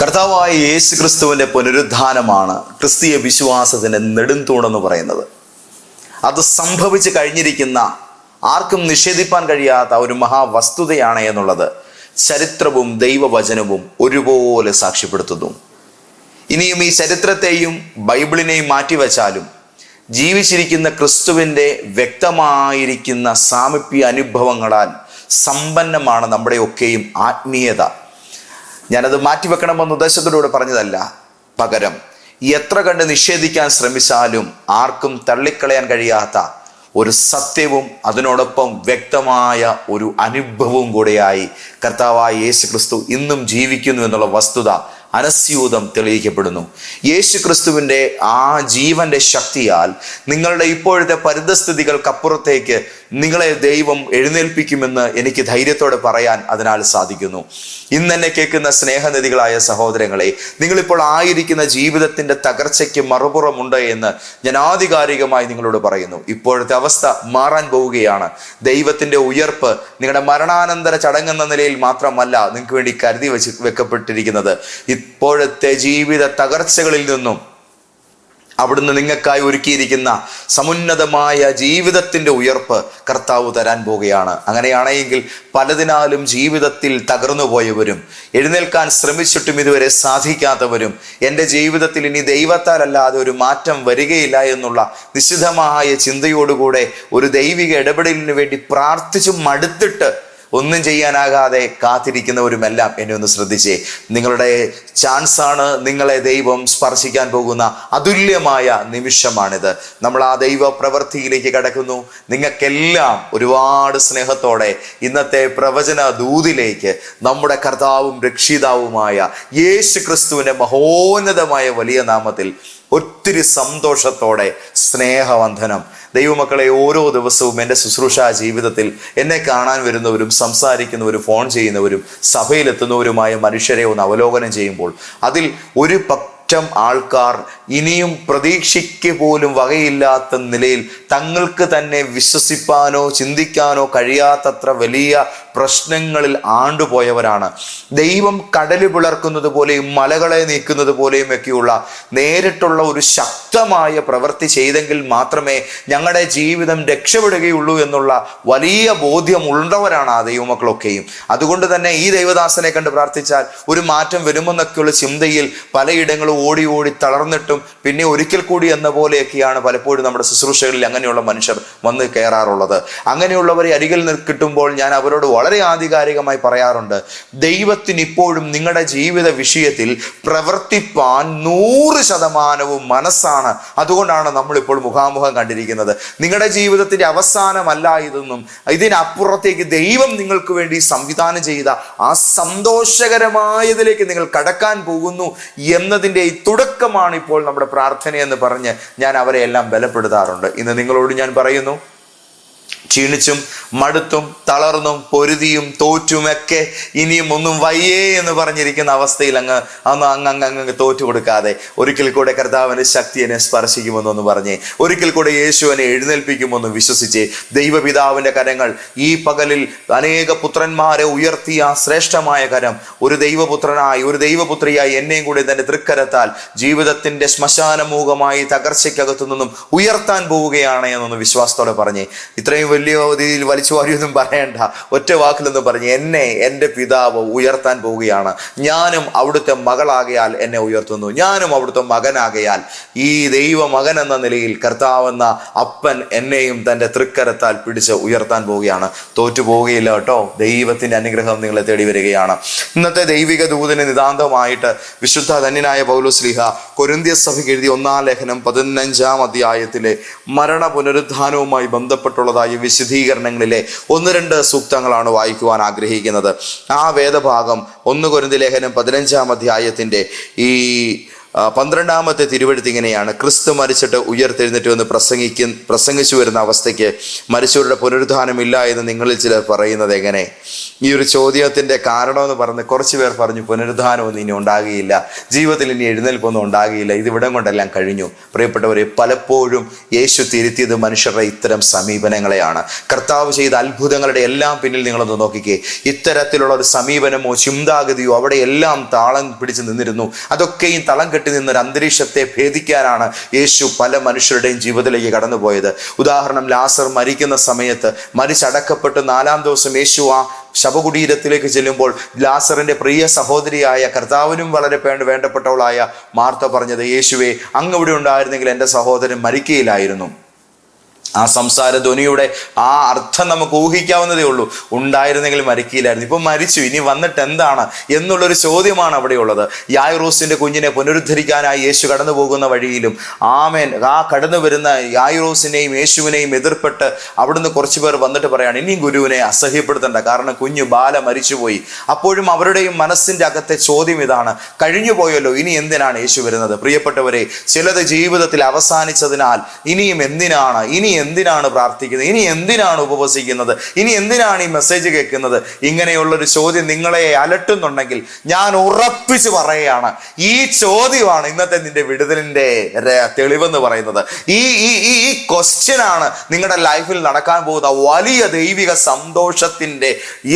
കർത്താവായ യേശു ക്രിസ്തുവിന്റെ പുനരുദ്ധാനമാണ് ക്രിസ്തീയ വിശ്വാസത്തിന്റെ നെടുംതൂണെന്ന് പറയുന്നത്. അത് സംഭവിച്ചു കഴിഞ്ഞിരിക്കുന്ന ആർക്കും നിഷേധിപ്പാൻ കഴിയാത്ത ഒരു മഹാവസ്തുതയാണ് എന്നുള്ളത് ചരിത്രവും ദൈവവചനവും ഒരുപോലെ സാക്ഷ്യപ്പെടുത്തുന്നു. ഇനിയും ഈ ചരിത്രത്തെയും ബൈബിളിനെയും മാറ്റിവെച്ചാലും ജീവിച്ചിരിക്കുന്ന ക്രിസ്തുവിന്റെ വ്യക്തമായിരിക്കുന്ന സാമീപ്യ അനുഭവങ്ങളാൽ സമ്പന്നമാണ് നമ്മുടെയൊക്കെയും ആത്മീയത. ഞാനത് മാറ്റിവെക്കണമെന്ന ഉദ്ദേശത്തിലൂടെ പറഞ്ഞതല്ല. പകരം എത്ര കണ്ട് നിഷേധിക്കാൻ ശ്രമിച്ചാലും ആർക്കും തള്ളിക്കളയാൻ കഴിയാത്ത ഒരു സത്യവും അതിനോടൊപ്പം വ്യക്തമായ ഒരു അനുഭവവും കൂടെയായി കർത്താവായ യേശു ക്രിസ്തു ഇന്നും ജീവിക്കുന്നു എന്നുള്ള വസ്തുത അനസ്യൂതം തെളിയിക്കപ്പെടുന്നു. യേശു ക്രിസ്തുവിന്റെ ആ ജീവന്റെ ശക്തിയാൽ നിങ്ങളുടെ ഇപ്പോഴത്തെ പരിതസ്ഥിതികൾക്കപ്പുറത്തേക്ക് നിങ്ങളെ ദൈവം എഴുന്നേൽപ്പിക്കുമെന്ന് എനിക്ക് ധൈര്യത്തോടെ പറയാൻ അതിനാൽ സാധിക്കുന്നു. ഇന്ന് എന്നെ കേൾക്കുന്ന സ്നേഹനിധികളായ സഹോദരങ്ങളെ നിങ്ങളിപ്പോൾ ആയിരിക്കുന്ന ജീവിതത്തിന്റെ തകർച്ചയ്ക്ക് മറുപുറമുണ്ട് എന്ന് ഞാൻ ആധികാരികമായി നിങ്ങളോട് പറയുന്നു. ഇപ്പോഴത്തെ അവസ്ഥ മാറാൻ പോവുകയാണ്. ദൈവത്തിന്റെ ഉയർപ്പ് നിങ്ങളുടെ മരണാനന്തര ചടങ്ങെന്ന നിലയിൽ മാത്രമല്ല നിങ്ങൾക്ക് വേണ്ടി കരുതി വെച്ച് വെക്കപ്പെട്ടിരിക്കുന്നത്. ഇപ്പോഴത്തെ ജീവിത തകർച്ചകളിൽ നിന്നും അവിടുന്ന് നിങ്ങൾക്കായി ഒരുക്കിയിരിക്കുന്ന സമുന്നതമായ ജീവിതത്തിന്റെ ഉയർപ്പ് കർത്താവ് തരാൻ പോവുകയാണ്. അങ്ങനെയാണെങ്കിൽ പലതിനാലും ജീവിതത്തിൽ തകർന്നു പോയവരും എഴുന്നേൽക്കാൻ ശ്രമിച്ചിട്ടും ഇതുവരെ സാധിക്കാത്തവരും എന്റെ ജീവിതത്തിൽ ഇനി ദൈവത്താലല്ലാതെ ഒരു മാറ്റം വരികയില്ല എന്നുള്ള നിശിതമായ ചിന്തയോടുകൂടെ ഒരു ദൈവിക ഇടപെടലിന് വേണ്ടി പ്രാർത്ഥിച്ചു മടുത്തിട്ട് ഒന്നും ചെയ്യാനാകാതെ കാത്തിരിക്കുന്നവരുമെല്ലാം എന്നെ ഒന്ന് ശ്രദ്ധിച്ചേ. നിങ്ങളുടെ ചാൻസാണ് നിങ്ങളെ ദൈവം സ്പർശിക്കാൻ പോകുന്ന അതുല്യമായ നിമിഷമാണിത്. നമ്മൾ ആ ദൈവ പ്രവൃത്തിയിലേക്ക് കടക്കുന്നു. നിങ്ങൾക്കെല്ലാം ഒരുപാട് സ്നേഹത്തോടെ ഇന്നത്തെ പ്രവചന ദൂതിലേക്ക് നമ്മുടെ കർത്താവും രക്ഷിതാവുമായ യേശു മഹോന്നതമായ വലിയ നാമത്തിൽ ഒത്തിരി സന്തോഷത്തോടെ സ്നേഹവന്ധനം ദൈവമക്കളെ ഓരോ ദിവസവും എന്റെ ശുശ്രൂഷ ജീവിതത്തിൽ എന്നെ കാണാൻ വരുന്നവരും സംസാരിക്കുന്നവരും ഫോൺ ചെയ്യുന്നവരും സഭയിലെത്തുന്നവരുമായ മനുഷ്യരെ ഒന്ന് അവലോകനം ചെയ്യുമ്പോൾ അതിൽ ഒരു പറ്റം ആൾക്കാർ ഇനിയും പ്രതീക്ഷയ്ക്ക് പോലും വകയില്ലാത്ത നിലയിൽ തങ്ങൾക്ക് തന്നെ വിശ്വസിപ്പാനോ ചിന്തിക്കാനോ കഴിയാത്തത്ര വലിയ പ്രശ്നങ്ങളിൽ ആണ്ടുപോയവരാണ്. ദൈവം കടൽ പിളർക്കുന്നത് പോലെയും മലകളെ നീക്കുന്നത് പോലെയും ഒക്കെയുള്ള നേരിട്ടുള്ള ഒരു ശക്തമായ പ്രവൃത്തി ചെയ്തെങ്കിൽ മാത്രമേ ഞങ്ങളുടെ ജീവിതം രക്ഷപ്പെടുകയുള്ളൂ എന്നുള്ള വലിയ ബോധ്യം ഉള്ളവരാണ് ആ ദൈവമക്കളൊക്കെയും. അതുകൊണ്ട് തന്നെ ഈ ദൈവദാസനെ കണ്ട് പ്രാർത്ഥിച്ചാൽ ഒരു മാറ്റം വരുമെന്നൊക്കെയുള്ള ചിന്തയിൽ പലയിടങ്ങളും ഓടി ഓടി തളർന്നിട്ടും പിന്നെ ഒരിക്കൽ കൂടി എന്ന പോലെയൊക്കെയാണ് പലപ്പോഴും നമ്മുടെ ശുശ്രൂഷകളിൽ അങ്ങനെയുള്ള മനുഷ്യർ വന്ന് കയറാറുള്ളത്. അങ്ങനെയുള്ളവരെ അരികിൽ കിട്ടുമ്പോൾ ഞാൻ അവരോട് വളരെ ആധികാരികമായി പറയാറുണ്ട് ദൈവത്തിന് ഇപ്പോഴും നിങ്ങളുടെ ജീവിത വിഷയത്തിൽ പ്രവർത്തിപ്പാൻ നൂറ് ശതമാനവും മനസ്സാണ്. അതുകൊണ്ടാണ് നമ്മളിപ്പോൾ മുഖാമുഖം കണ്ടിരിക്കുന്നത്. നിങ്ങളുടെ ജീവിതത്തിന്റെ അവസാനമല്ല ഇതൊന്നും ഇതിനപ്പുറത്തേക്ക് ദൈവം നിങ്ങൾക്ക് വേണ്ടി സംവിധാനം ചെയ്ത ആ സന്തോഷകരമായതിലേക്ക് നിങ്ങൾ കടക്കാൻ പോകുന്നു എന്നതിന്റെ ഈ തുടക്കമാണ് ഇപ്പോൾ നമ്മുടെ പ്രാർത്ഥനയെന്ന് പറഞ്ഞ് ഞാൻ അവരെ എല്ലാം ബലപ്പെടുത്താറുണ്ട്. ഇന്ന് നിങ്ങളോട് ഞാൻ പറയുന്നു ക്ഷീണിച്ചും മടുത്തും തളർന്നും പൊരുതിയും തോറ്റുമൊക്കെ ഇനിയും ഒന്നും വയ്യേ എന്ന് പറഞ്ഞിരിക്കുന്ന അവസ്ഥയിൽ അങ്ങ് അന്ന് അങ്ങ് അങ്ങ് അങ്ങ് തോറ്റു കൊടുക്കാതെ ഒരിക്കൽ കൂടെ കർത്താവിന്റെ ശക്തി എന്നെ സ്പർശിക്കുമെന്നൊന്ന് പറഞ്ഞ്. ഒരിക്കൽ കൂടെ യേശുവിനെ എഴുന്നേൽപ്പിക്കുമെന്ന് വിശ്വസിച്ച്. ദൈവപിതാവിന്റെ കരങ്ങൾ ഈ പകലിൽ അനേക പുത്രന്മാരെ ഉയർത്തിയ ആ ശ്രേഷ്ഠമായ കരം ഒരു ദൈവപുത്രനായി ഒരു ദൈവപുത്രിയായി എന്നെയും കൂടി തന്റെ തൃക്കരത്താൽ ജീവിതത്തിന്റെ ശ്മശാനമൂഖമായി തകർച്ചയ്ക്കകത്തു നിന്നും ഉയർത്താൻ പോവുകയാണ് എന്നൊന്ന് വിശ്വാസത്തോടെ പറഞ്ഞ്. ഇത്രയും വലിയ രീതിയിൽ വലിച്ചു വാരിയൊന്നും പറയണ്ട. ഒറ്റ വാക്കിലൊന്നും പറഞ്ഞ് എന്നെ എന്റെ പിതാവ് ഉയർത്താൻ പോവുകയാണ്. ഞാനും അവിടുത്തെ മകളാകയാൽ എന്നെ ഉയർത്തുന്നു. ഞാനും അവിടുത്തെ മകനാകയാൽ ഈ ദൈവ മകൻ എന്ന നിലയിൽ കർത്താവെന്ന അപ്പൻ എന്നെയും തന്റെ തൃക്കരത്താൽ പിടിച്ച് ഉയർത്താൻ പോവുകയാണ്. തോറ്റു പോവുകയില്ല കേട്ടോ. ദൈവത്തിന്റെ അനുഗ്രഹം നിങ്ങളെ തേടി വരികയാണ്. ഇന്നത്തെ ദൈവിക ദൂതന് നിതാന്തമായിട്ട് വിശുദ്ധ ധന്യനായ പൗലുസ്ലിഹ കൊരിന്ത്യ സഭയ്ക്ക് എഴുതിയ ഒന്നാം ലേഖനം പതിനഞ്ചാം അധ്യായത്തിലെ മരണ പുനരുദ്ധാനവുമായി ബന്ധപ്പെട്ടുള്ളതായ വിശദീകരണങ്ങളിലെ ഒന്ന് രണ്ട് സൂക്തങ്ങളാണ് വായിക്കുവാൻ ആഗ്രഹിക്കുന്നത്. ആ വേദഭാഗം ഒന്ന് കൊരിന്തി ലേഖനം പതിനഞ്ചാം അധ്യായത്തിന്റെ ഈ പന്ത്രണ്ടാമത്തെ തിരുവഴുത്ത് ഇങ്ങനെയാണ്. ക്രിസ്തു മരിച്ചിട്ട് ഉയർത്തെഴുന്നിട്ട് വന്ന് പ്രസംഗിക്കും പ്രസംഗിച്ചു വരുന്ന അവസ്ഥയ്ക്ക് മരിച്ചവരുടെ പുനരുദ്ധാനമില്ല എന്ന് നിങ്ങളിൽ ചിലർ പറയുന്നത് എങ്ങനെ? ഈ ഒരു ചോദ്യത്തിന്റെ കാരണമെന്ന് പറഞ്ഞ് കുറച്ച് പേർ പറഞ്ഞു പുനരുദ്ധാനമൊന്നും ഇനി ഉണ്ടാകുകയില്ല. ജീവിതത്തിൽ ഇനി എഴുന്നേൽപ്പൊന്നും ഉണ്ടാകുകയില്ല. ഇത് ഇവിടം കൊണ്ടെല്ലാം കഴിഞ്ഞു. പ്രിയപ്പെട്ടവരെ പലപ്പോഴും യേശു തിരുത്തിയത് മനുഷ്യരുടെ ഇത്തരം സമീപനങ്ങളെയാണ്. കർത്താവ് ചെയ്ത അത്ഭുതങ്ങളുടെ എല്ലാം പിന്നിൽ നിങ്ങളൊന്ന് നോക്കിക്കേ. ഇത്തരത്തിലുള്ള ഒരു സമീപനമോ ചിന്താഗതിയോ അവിടെ എല്ലാം താളം പിടിച്ച് നിന്നിരുന്നു. അതൊക്കെയും തളം കെട്ടി നിന്നൊരു അന്തരീക്ഷത്തെ ഭേദിക്കാനാണ് യേശു പല മനുഷ്യരുടെയും ജീവിതത്തിലേക്ക് കടന്നുപോയത്. ഉദാഹരണം ലാസർ മരിക്കുന്ന സമയത്ത് മരിച്ചടക്കപ്പെട്ട് നാലാം ദിവസം യേശു ആ ശവകുടീരത്തിലേക്ക് ചെല്ലുമ്പോൾ ലാസറിന്റെ പ്രിയ സഹോദരിയായ കർത്താവിനും വളരെ വേണ്ട വേണ്ടപ്പെട്ടവളായ മാർത്ത പറഞ്ഞത് യേശുവെ അങ്ങ് ഇവിടെ ഉണ്ടായിരുന്നെങ്കിൽ എന്റെ സഹോദരൻ മരിക്കുകയില്ലായിരുന്നു ആ സംസാര ധ്വനിയുടെ ആ അർത്ഥം നമുക്ക് ഊഹിക്കാവുന്നതേ ഉള്ളൂ. ഉണ്ടായിരുന്നെങ്കിൽ മരിക്കില്ലായിരുന്നു. ഇപ്പം മരിച്ചു. ഇനി വന്നിട്ട് എന്താണ് എന്നുള്ളൊരു ചോദ്യമാണ് അവിടെയുള്ളത് യായുറോസിന്റെ കുഞ്ഞിനെ പുനരുദ്ധരിക്കാനായി യേശു കടന്നു പോകുന്ന വഴിയിലും ആമേൻ ആ കടന്നു വരുന്ന യായുറോസിനെയും യേശുവിനെയും എതിർപ്പെട്ട് അവിടുന്ന് കുറച്ചു പേർ വന്നിട്ട് പറയാണ് ഇനിയും ഗുരുവിനെ അസഹ്യപ്പെടുത്തണ്ട. കാരണം കുഞ്ഞു ബാല മരിച്ചുപോയി. അപ്പോഴും അവരുടെയും മനസ്സിന്റെ അകത്തെ ചോദ്യം ഇതാണ് കഴിഞ്ഞു പോയല്ലോ. ഇനി എന്തിനാണ് യേശു വരുന്നത്? പ്രിയപ്പെട്ടവരെ ചിലത് ജീവിതത്തിൽ അവസാനിച്ചതിനാൽ ഇനിയും എന്തിനാണ് ഇനി എന്തിനാണ് പ്രാർത്ഥിക്കുന്നത്? ഇനി എന്തിനാണ് ഉപവസിക്കുന്നത്? ഇനി എന്തിനാണ് ഈ മെസ്സേജ് കേൾക്കുന്നത്? ഇങ്ങനെയുള്ളൊരു ചോദ്യം നിങ്ങളെ അലട്ടുന്നുണ്ടെങ്കിൽ ഞാൻ ഉറപ്പിച്ച് പറയുകയാണ്. ഈ ചോദ്യമാണ് ഇന്നത്തെ നിന്റെ വിടുതലിന്റെ തെളിവെന്ന് പറയുന്നത്. ഈ ഈ ഈ ആണ് നിങ്ങളുടെ ലൈഫിൽ നടക്കാൻ പോകുന്ന വലിയ ദൈവിക സന്തോഷത്തിന്റെ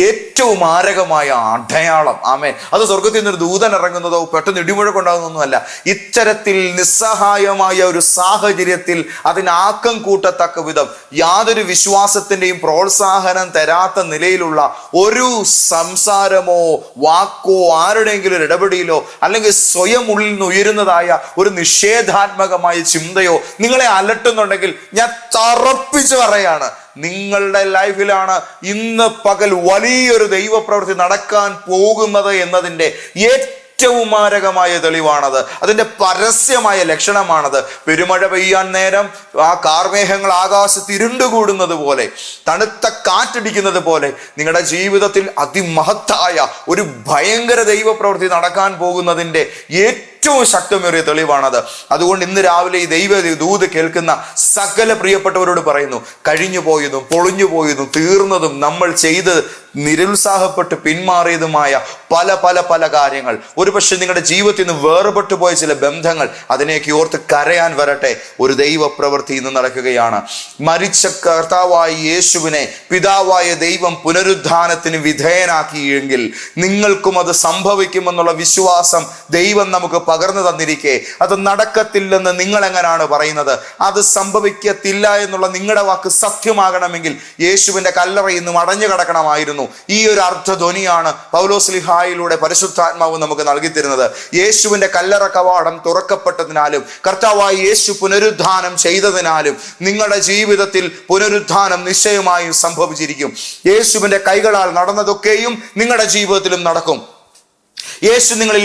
ഏറ്റവും മാരകമായ അടയാളം. ആമേ അത് സ്വർഗത്തിൽ നിന്നൊരു ദൂതൻ ഇറങ്ങുന്നതോ പെട്ടെന്ന് ഇടിമുഴക്കുണ്ടാകുന്നൊന്നുമല്ല ഇത്തരത്തിൽ നിസ്സഹായമായ ഒരു സാഹചര്യത്തിൽ അതിനാക്കം കൂട്ടത്തക്ക വിധം യാതൊരു വിശ്വാസത്തിന്റെയും പ്രോത്സാഹനം തരാത്ത നിലയിലുള്ള ഒരു സംസാരമോ വാക്കോ ആരുടെയെങ്കിലും ഒരു ഇടപെടലോ അല്ലെങ്കിൽ സ്വയം ഉള്ളിൽ നിന്ന് ഉയരുന്നതായ ഒരു നിഷേധാത്മകമായ ചിന്തയോ നിങ്ങളെ അലട്ടുന്നുണ്ടെങ്കിൽ ഞാൻ തറപ്പിച്ചു പറയാണ്. നിങ്ങളുടെ ലൈഫിലാണ് ഇന്ന് പകൽ വലിയൊരു ദൈവപ്രവൃത്തി നടക്കാൻ പോകുന്നത് എന്നതിന്റെ ഏറ്റവും മാരകമായ തെളിവാണത്. അതിന്റെ പരസ്യമായ ലക്ഷണമാണത്. പെരുമഴ പെയ്യാൻ നേരം ആ കാർമേഘങ്ങൾ ആകാശത്ത് ഇരുണ്ടുകൂടുന്നത് പോലെ തണുത്ത കാറ്റടിക്കുന്നത് പോലെ നിങ്ങളുടെ ജീവിതത്തിൽ അതിമഹത്തായ ഒരു ഭയങ്കര ദൈവപ്രവൃത്തി നടക്കാൻ പോകുന്നതിന്റെ ഏറ്റവും ശക്തമേറിയ തെളിവാണത്. അതുകൊണ്ട് ഇന്ന് രാവിലെ ഈ ദൈവ ദൂത് കേൾക്കുന്ന സകല പ്രിയപ്പെട്ടവരോട് പറയുന്നു കഴിഞ്ഞു പോയതും പൊളിഞ്ഞു പോയതും തീർന്നതും നമ്മൾ ചെയ്ത് നിരുത്സാഹപ്പെട്ട് പിന്മാറിയതുമായ പല പല പല കാര്യങ്ങൾ. ഒരുപക്ഷെ നിങ്ങളുടെ ജീവിതത്തിൽ നിന്ന് വേർപെട്ടു പോയ ചില ബന്ധങ്ങൾ അതിനെയൊക്കെ ഓർത്ത് കരയാൻ വരട്ടെ ഒരു ദൈവ പ്രവൃത്തി ഇന്ന് നടക്കുകയാണ്. മരിച്ച കർത്താവായ യേശുവിനെ പിതാവായ ദൈവം പുനരുദ്ധാനത്തിന് വിധേയനാക്കിയെങ്കിൽ നിങ്ങൾക്കും അത് സംഭവിക്കുമെന്നുള്ള വിശ്വാസം ദൈവം നമുക്ക് പകർന്നു തന്നിരിക്കെ. അത് നടക്കത്തില്ലെന്ന് നിങ്ങൾ എങ്ങനെയാണ് പറയുന്നത്? അത് സംഭവിക്കത്തില്ല എന്നുള്ള നിങ്ങളുടെ വാക്ക് സത്യമാകണമെങ്കിൽ യേശുവിന്റെ കല്ലറയിൽ നിന്നും അടഞ്ഞു കിടക്കണമായിരുന്നു ഈ ഒരു അർത്ഥധ്വനിയാണ് പൗലോസ്ലിഹായിലൂടെ പരിശുദ്ധാത്മാവ് നമുക്ക് നൽകി തരുന്നത് യേശുവിന്റെ കല്ലറ കവാടം തുറക്കപ്പെട്ടതിനാലും കർത്താവായി യേശു പുനരുദ്ധാനം ചെയ്തതിനാലും നിങ്ങളുടെ ജീവിതത്തിൽ പുനരുദ്ധാനം നിശ്ചയമായും സംഭവിച്ചിരിക്കും. യേശുവിന്റെ കൈകളാൽ നടന്നതൊക്കെയും നിങ്ങളുടെ ജീവിതത്തിലും നടക്കും. യേശു നിങ്ങളിൽ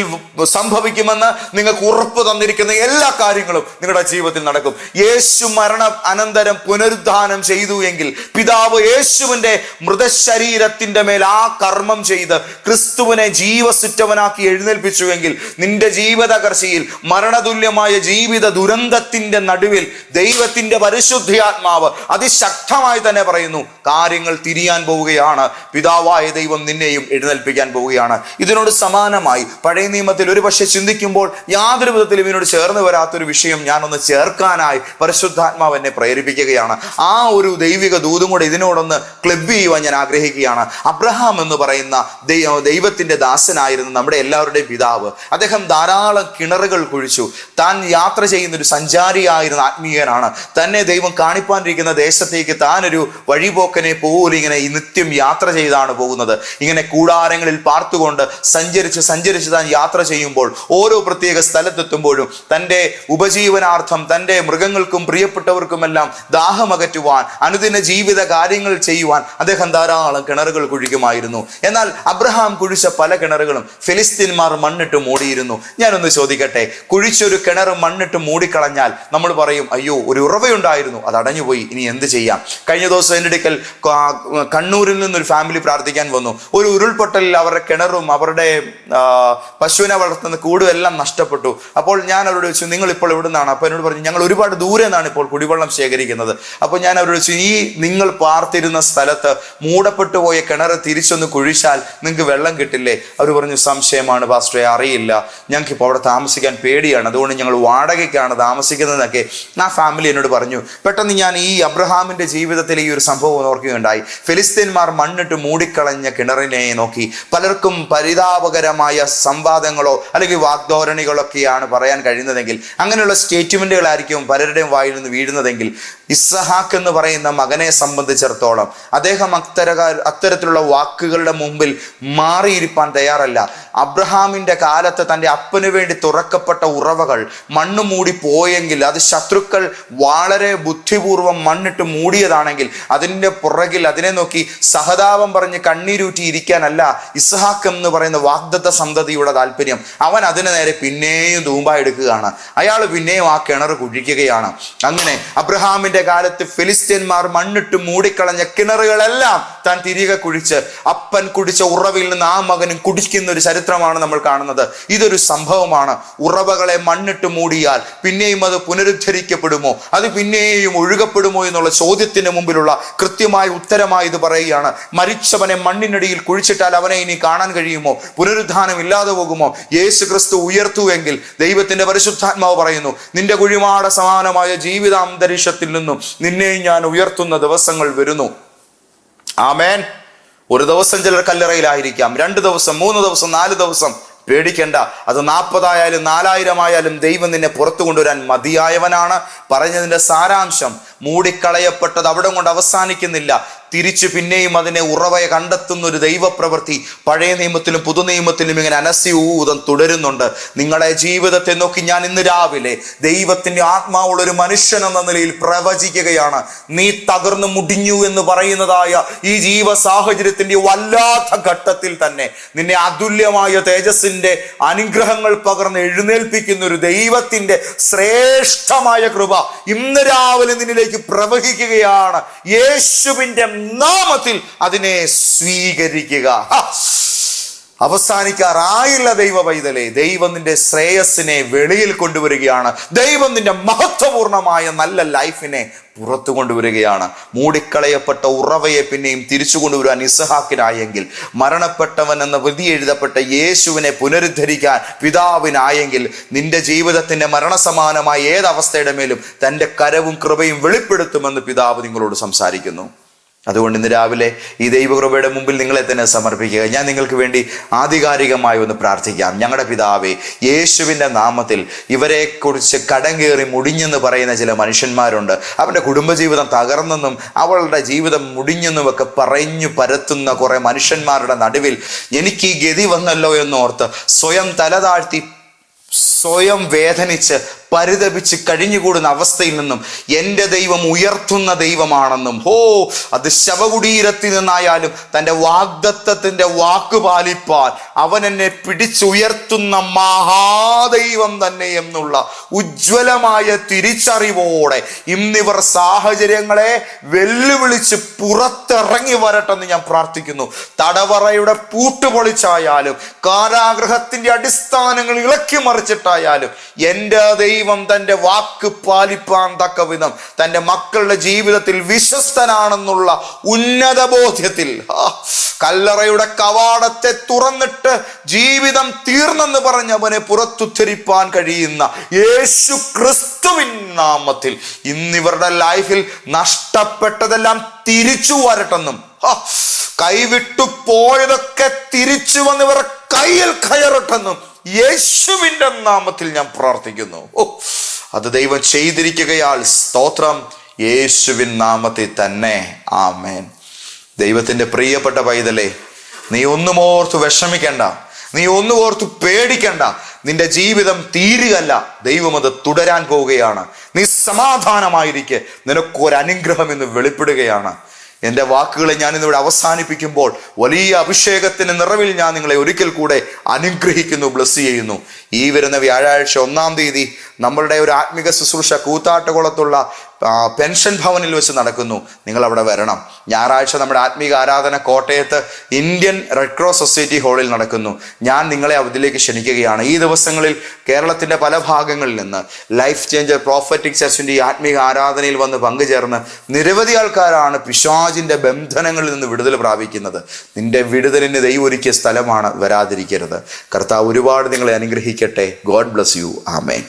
സംഭവിക്കുമെന്ന് നിങ്ങൾക്ക് ഉറപ്പ് തന്നിരിക്കുന്ന എല്ലാ കാര്യങ്ങളും നിങ്ങളുടെ ജീവിതത്തിൽ നടക്കും. യേശു മരണ അനന്തരം പുനരുദ്ധാനം ചെയ്തു എങ്കിൽ പിതാവ് യേശുവിന്റെ മൃതശരീരത്തിന്റെ മേൽ ആ കർമ്മം ചെയ്ത് ക്രിസ്തുവിനെ ജീവസുറ്റവനാക്കി എഴുന്നേൽപ്പിച്ചുവെങ്കിൽ നിന്റെ ജീവിതകർഷിയിൽ മരണതുല്യമായ ജീവിത ദുരന്തത്തിന്റെ നടുവിൽ ദൈവത്തിന്റെ പരിശുദ്ധിയാത്മാവ് അതിശക്തമായി തന്നെ പറയുന്നു കാര്യങ്ങൾ തിരിയാൻ പോവുകയാണ്. പിതാവായ ദൈവം നിന്നെയും എഴുന്നേൽപ്പിക്കാൻ പോവുകയാണ്. ഇതിനോട് സമാനമായി പഴയ നിയമത്തിൽ ഒരു പക്ഷെ ചിന്തിക്കുമ്പോൾ യാതൊരു വിധത്തിലും ഇതിനോട് ചേർന്ന് വരാത്തൊരു വിഷയം ഞാനൊന്ന് ചേർക്കാനായി പരിശുദ്ധാത്മാവ് എന്നെ പ്രേരിപ്പിക്കുകയാണ്. ആ ഒരു ദൈവിക ദൂതും കൂടെ ഇതിനോടൊന്ന് ക്ലബ് ചെയ്യുവാൻ ഞാൻ ആഗ്രഹിക്കുകയാണ്. അബ്രഹാം എന്ന് പറയുന്ന ദൈവ- ദൈവത്തിന്റെ ദാസനായിരുന്നു നമ്മുടെ എല്ലാവരുടെയും പിതാവ്. അദ്ദേഹം ധാരാളം കിണറുകൾ കുഴിച്ചു. താൻ യാത്ര ചെയ്യുന്ന ഒരു സഞ്ചാരിയായിരുന്ന ആത്മീയനാണ്. തന്നെ ദൈവം കാണിപ്പാനിരിക്കുന്ന ദേശത്തേക്ക് താനൊരു ഒരു വഴിപോക്കനെ പോലും ഇങ്ങനെ നിത്യം യാത്ര ചെയ്താണ് പോകുന്നത്. ഇങ്ങനെ കൂടാരങ്ങളിൽ പാർത്തുകൊണ്ട് സഞ്ചരിച്ച് സഞ്ചരിച്ച് താൻ യാത്ര ചെയ്യുമ്പോൾ ഓരോ പ്രത്യേക സ്ഥലത്തെത്തുമ്പോഴും തന്റെ ഉപജീവനാർത്ഥം തന്റെ മൃഗങ്ങൾക്കും പ്രിയപ്പെട്ടവർക്കുമെല്ലാം ദാഹമകറ്റുവാൻ അനുദിന ജീവിത കാര്യങ്ങൾ ചെയ്യുവാൻ അദ്ദേഹം ധാരാളം കിണറുകൾ കുഴിക്കുമായിരുന്നു. എന്നാൽ അബ്രഹാം കുഴിച്ച പല കിണറുകളും ഫിലിസ്തീൻമാർ മണ്ണിട്ട് മൂടിയിരുന്നു. ഞാനൊന്ന് ചോദിക്കട്ടെ കുഴിച്ചൊരു കിണർ മണ്ണിട്ട് മൂടിക്കളഞ്ഞാൽ നമ്മൾ പറയും അയ്യോ ഒരു ഉറവയുണ്ടായിരുന്നു അത് അടഞ്ഞുപോയി ഇനി എന്ത് ചെയ്യാം? കഴിഞ്ഞ ദിവസം എന്റെ അടുക്കൽ കണ്ണൂരിൽ നിന്നൊരു ഫാമിലി പ്രാർത്ഥിക്കാൻ വന്നു. ഒരു ഉരുൾപൊട്ടലിൽ അവരുടെ കിണറും അവരുടെ പശുവിനെ വളർത്തുന്ന കൂടും എല്ലാം നഷ്ടപ്പെട്ടു. അപ്പോൾ ഞാൻ അവരോട് ചോദിച്ചു നിങ്ങൾ ഇപ്പോൾ ഇവിടെ നിന്നാണ് അപ്പോൾ എന്നോട് പറഞ്ഞു ഞങ്ങൾ ഒരുപാട് ദൂരെ നിന്നാണ് ഇപ്പോൾ കുടിവെള്ളം ശേഖരിക്കുന്നത്. അപ്പോൾ ഞാൻ അവരോട് ചോദിച്ചു ഈ നിങ്ങൾ പാർത്തിരുന്ന സ്ഥലത്ത് മൂടപ്പെട്ടു പോയ കിണർ തിരിച്ചൊന്ന് കുഴിച്ചാൽ നിങ്ങൾക്ക് വെള്ളം കിട്ടില്ലേ? അവർ പറഞ്ഞു സംശയമാണ് പാസ്റ്ററെ അറിയില്ല. ഞങ്ങൾക്ക് ഇപ്പോൾ അവിടെ താമസിക്കാൻ പേടിയാണ്. അതുകൊണ്ട് ഞങ്ങൾ വാടകയ്ക്കാണ് താമസിക്കുന്നതെന്നൊക്കെ ആ ഫാമിലി എന്നോട് പറഞ്ഞു. പെട്ടെന്ന് ഞാൻ ഈ അബ്രഹാമിന്റെ ജീവിതത്തിലെ ഈ ഒരു സംഭവം ഓർക്കുകയുണ്ടായി. ഫിലിസ്തീൻമാർ മണ്ണിട്ട് മൂടിക്കളഞ്ഞ കിണറിനെ നോക്കി. പലർക്കും പരിതാപകരമായ സംവാദങ്ങളോ അല്ലെങ്കിൽ വാഗ്ദോരണികളൊക്കെയാണ് പറയാൻ കഴിയുന്നതെങ്കിൽ അങ്ങനെയുള്ള സ്റ്റേറ്റ്മെന്റുകളായിരിക്കും പലരുടെയും വായിൽ നിന്ന് വീഴുന്നതെങ്കിൽ ഇസ്സഹാക്ക് എന്ന് പറയുന്ന മകനെ സംബന്ധിച്ചിടത്തോളം അദ്ദേഹം അത്തരകാ അത്തരത്തിലുള്ള വാക്കുകളുടെ മുമ്പിൽ മാറിയിരിക്കാൻ തയ്യാറല്ല. അബ്രഹാമിന്റെ കാലത്ത് തന്റെ അപ്പന് വേണ്ടി തുറക്കപ്പെട്ട ഉറവകൾ മണ്ണ് മൂടി പോയെങ്കിൽ അത് ശത്രുക്കൾ വളരെ ബുദ്ധിപൂർവം മണ്ണിട്ട് മൂടിയതാണെങ്കിൽ അതിന്റെ പുറകിൽ അതിനെ നോക്കി സഹതാപം പറഞ്ഞ് കണ്ണീരൂറ്റി ഇരിക്കാനല്ല ഇസ്ഹാഖ് എന്ന് പറയുന്ന വാഗ്ദത്ത സന്തതിയുടെ താല്പര്യം. അവൻ അതിനു നേരെ പിന്നെയും തൂമ്പ എടുക്കുകയാണ്. അയാൾ പിന്നെയും ആ കിണർ കുഴിക്കുകയാണ്. അങ്ങനെ അബ്രഹാമിന്റെ കാലത്ത് ഫിലിസ്തീൻമാർ മണ്ണിട്ട് മൂടിക്കളഞ്ഞ കിണറുകളെല്ലാം താൻ തിരികെ കുഴിച്ച് അപ്പൻ കുടിച്ച ഉറവിൽ നിന്ന് ആ മകനും കുടിക്കുന്ന ഒരു ചരിത്രമാണ് നമ്മൾ കാണുന്നത്. ഇതൊരു സംഭവമാണ്. ഉറവകളെ മണ്ണിട്ട് മൂടിയാൽ പിന്നെയും അത് പുനരുദ്ധരിക്കപ്പെടുമോ? അത് പിന്നെയും ഒഴുകപ്പെടുമോ എന്നുള്ള ചോദ്യത്തിന് മുമ്പിലുള്ള കൃത്യമായ ഉത്തരമായി ഇത് പറയുകയാണ്. മരിച്ചവനെ മണ്ണിനടിയിൽ കുഴിച്ചിട്ടാൽ അവനെ ഇനി കാണാൻ കഴിയുമോ? പുനരുദ്ധാനം ഇല്ലാതെ പോകുമോ? യേശു ക്രിസ്തു ഉയർത്തുവെങ്കിൽ ദൈവത്തിന്റെ പരിശുദ്ധാത്മാവ് പറയുന്നു നിന്റെ കുഴിമാട സമാനമായ ജീവിതാന്തരീക്ഷത്തിൽ നിന്നും നിന്നെയും ഞാൻ ഉയർത്തുന്ന ദിവസങ്ങൾ വരുന്നു. ആമേൻ. ഒരു ദിവസം ചിലർ കല്ലറയിലായിരിക്കാം. രണ്ട് ദിവസം മൂന്ന് ദിവസം നാല് ദിവസം. പേടിക്കേണ്ട. അത് നാൽപ്പതായാലും നാലായിരം ആയാലും ദൈവം നിന്നെ പുറത്തു കൊണ്ടുവരാൻ മതിയായവനാണ്. പറഞ്ഞതിന്റെ സാരാംശം മൂടിക്കളയപ്പെട്ടത് അവിടെ കൊണ്ട് അവസാനിക്കുന്നില്ല. തിരിച്ചു പിന്നെയും അതിനെ ഉറവയെ കണ്ടെത്തുന്ന ഒരു ദൈവപ്രവൃത്തി പഴയ നിയമത്തിലും പുതു നിയമത്തിലും ഇങ്ങനെ അനസ്യൂതം തുടരുന്നുണ്ട്. നിങ്ങളെ ജീവിതത്തെ നോക്കി ഞാൻ ഇന്ന് രാവിലെ ദൈവത്തിന്റെ ആത്മാവുള്ള ഒരു മനുഷ്യൻ എന്ന നിലയിൽ പ്രവചിക്കുകയാണ്. നീ തകർന്നു മുടിഞ്ഞു എന്ന് പറയുന്നതായ ഈ ജീവ സാഹചര്യത്തിന്റെ വല്ലാത്ത ഘട്ടത്തിൽ തന്നെ നിന്നെ അതുല്യമായ തേജസ്സിന്റെ അനുഗ്രഹങ്ങൾ പകർന്ന് എഴുന്നേൽപ്പിക്കുന്ന ഒരു ദൈവത്തിന്റെ ശ്രേഷ്ഠമായ കൃപ ഇന്ന് രാവിലെ നിന്നിലേക്ക് പ്രവഹിക്കുകയാണ് യേശുവിന്റെ നാമത്തിൽ അതിനെ സ്വീകരിക്കുക! അവസാനിക്കാറായില്ല ദൈവ പൈതലെ ദൈവം നിന്റെ ശ്രേയസ്സിനെ വെളിയിൽ കൊണ്ടുവരികയാണ്. ദൈവം നിന്റെ മഹത്വപൂർണമായ നല്ല ലൈഫിനെ പുറത്തു കൊണ്ടുവരികയാണ്. മൂടിക്കളയപ്പെട്ട ഉറവയെ പിന്നെയും തിരിച്ചു കൊണ്ടുവരാൻ ഇസഹാക്കിനായെങ്കിൽ മരണപ്പെട്ടവൻ എന്ന വിധി എഴുതപ്പെട്ട യേശുവിനെ പുനരുദ്ധരിക്കാൻ പിതാവിനായെങ്കിൽ നിന്റെ ജീവിതത്തിന്റെ മരണസമാനമായ ഏതവസ്ഥയുടെ മേലും തന്റെ കരവും കൃപയും വെളിപ്പെടുത്തുമെന്ന് പിതാവ് നിങ്ങളോട് സംസാരിക്കുന്നു. അതുകൊണ്ട് ഇന്ന് രാവിലെ ഈ ദൈവകൃപയുടെ മുമ്പിൽ നിങ്ങളെ തന്നെ സമർപ്പിക്കുക. ഞാൻ നിങ്ങൾക്ക് വേണ്ടി ആധികാരികമായി ഒന്ന് പ്രാർത്ഥിക്കാം. ഞങ്ങളുടെ പിതാവേ യേശുവിന്റെ നാമത്തിൽ ഇവരെക്കുറിച്ച് കടം കയറി മുടിഞ്ഞെന്ന് പറയുന്ന ചില മനുഷ്യന്മാരുണ്ട്. അവരുടെ കുടുംബജീവിതം തകർന്നെന്നും അവളുടെ ജീവിതം മുടിഞ്ഞെന്നും ഒക്കെ പറഞ്ഞു പരത്തുന്ന കുറേ മനുഷ്യന്മാരുടെ നടുവിൽ എനിക്ക് ഈ ഗതി വന്നല്ലോ എന്നോർത്ത് സ്വയം തല താഴ്ത്തി സ്വയം വേദനിച്ച് പരിതപിച്ച് കഴിഞ്ഞുകൂടുന്ന അവസ്ഥയിൽ നിന്നും എന്റെ ദൈവം ഉയർത്തുന്ന ദൈവമാണെന്നും ഹോ അത് ശവകുടീരത്തിൽ നിന്നായാലും തന്റെ വാഗ്ദത്തത്തിന്റെ വാക്ക് പാലിപ്പാൻ അവൻ എന്നെ പിടിച്ചുയർത്തുന്ന മഹാദൈവം തന്നെ എന്നുള്ള ഉജ്ജ്വലമായ തിരിച്ചറിവോടെ ഇന്നിവർ സാഹചര്യങ്ങളെ വെല്ലുവിളിച്ച് പുറത്തിറങ്ങി വരട്ടെന്ന് ഞാൻ പ്രാർത്ഥിക്കുന്നു. തടവറയുടെ പൂട്ടുപൊളിച്ചായാലും കാരാഗ്രഹത്തിന്റെ അടിസ്ഥാനങ്ങൾ ഇളക്കി മറിച്ചിട്ടായാലും എന്റെ ദൈവം തന്റെ വാക്ക് പാലിപ്പാൻ തക്ക വിധം തന്റെ മക്കളുടെ ജീവിതത്തിൽ വിശ്വസ്തനാണെന്നുള്ള ഉന്നത ബോധ്യത്തിൽ. കല്ലറയുടെ കവാടത്തെ തുറന്നിട്ട് ജീവിതം തീർന്നെന്ന് പറഞ്ഞവനെ പുറത്തുദ്ധരിപ്പാൻ കഴിയുന്ന യേശു ക്രിസ്തുവിൻ നാമത്തിൽ ഇന്നിവരുടെ ലൈഫിൽ നഷ്ടപ്പെട്ടതെല്ലാം തിരിച്ചു വരട്ടെന്നും കൈവിട്ടു പോയതൊക്കെ തിരിച്ചു വന്നിവർ കയ്യിൽ കയറട്ടെന്നും യേശുവിന്റെ നാമത്തിൽ ഞാൻ പ്രാർത്ഥിക്കുന്നു. ഓ അത് ദൈവം ചെയ്തിരിക്കുകയാൽ സ്തോത്രം. യേശുവിൻ നാമത്തിൽ തന്നെ. ആമേൻ. ദൈവത്തിന്റെ പ്രിയപ്പെട്ട പൈതലേ നീ ഒന്നും ഓർത്ത് വിഷമിക്കണ്ട. നീ ഒന്നും ഓർത്ത് പേടിക്കണ്ട. നിന്റെ ജീവിതം തീരുകല്ല ദൈവം അത് തുടരാൻ പോവുകയാണ്. നീ സമാധാനമായിരിക്കെ. നിനക്കൊരനുഗ്രഹം എന്ന് വെളിപ്പെടുകയാണ്. എന്റെ വാക്കുകളെ ഞാൻ ഇന്നിവിടെ അവസാനിപ്പിക്കുമ്പോൾ വലിയ അഭിഷേകത്തിന് നിറവിൽ ഞാൻ നിങ്ങളെ ഒരിക്കൽ കൂടെ അനുഗ്രഹിക്കുന്നു ബ്ലസ് ചെയ്യുന്നു. ഈ വരുന്ന വ്യാഴാഴ്ച ഒന്നാം തീയതി നമ്മളുടെ ഒരു ആത്മിക ശുശ്രൂഷ കൂത്താട്ടുകുളത്തുള്ള പെൻഷൻ ഭവനിൽ വെച്ച് നടക്കുന്നു. നിങ്ങൾ അവിടെ വരണം. ഞായറാഴ്ച നമ്മുടെ ആത്മീക ആരാധന കോട്ടയത്ത് ഇന്ത്യൻ റെഡ് ക്രോസ് സൊസൈറ്റി ഹാളിൽ നടക്കുന്നു. ഞാൻ നിങ്ങളെ അതിലേക്ക് ക്ഷണിക്കുകയാണ്. ഈ ദിവസങ്ങളിൽ കേരളത്തിന്റെ പല ഭാഗങ്ങളിൽ നിന്ന് ലൈഫ് ചേഞ്ചർ പ്രോഫറ്റിക് ചർച്ചിന്റെ ഈ ആത്മീക ആരാധനയിൽ വന്ന് പങ്കുചേർന്ന് നിരവധി ആൾക്കാരാണ് പിശാജിന്റെ ബന്ധനങ്ങളിൽ നിന്ന് വിടുതൽ പ്രാപിക്കുന്നത്. നിന്റെ വിടുതലിന് ദൈവം ഒരുക്കിയ സ്ഥലമാണ് വരാതിരിക്കരുത്. കർത്താവ് ഒരുപാട് നിങ്ങളെ അനുഗ്രഹിക്കട്ടെ ഗോഡ് ബ്ലസ് യു. ആമേൻ.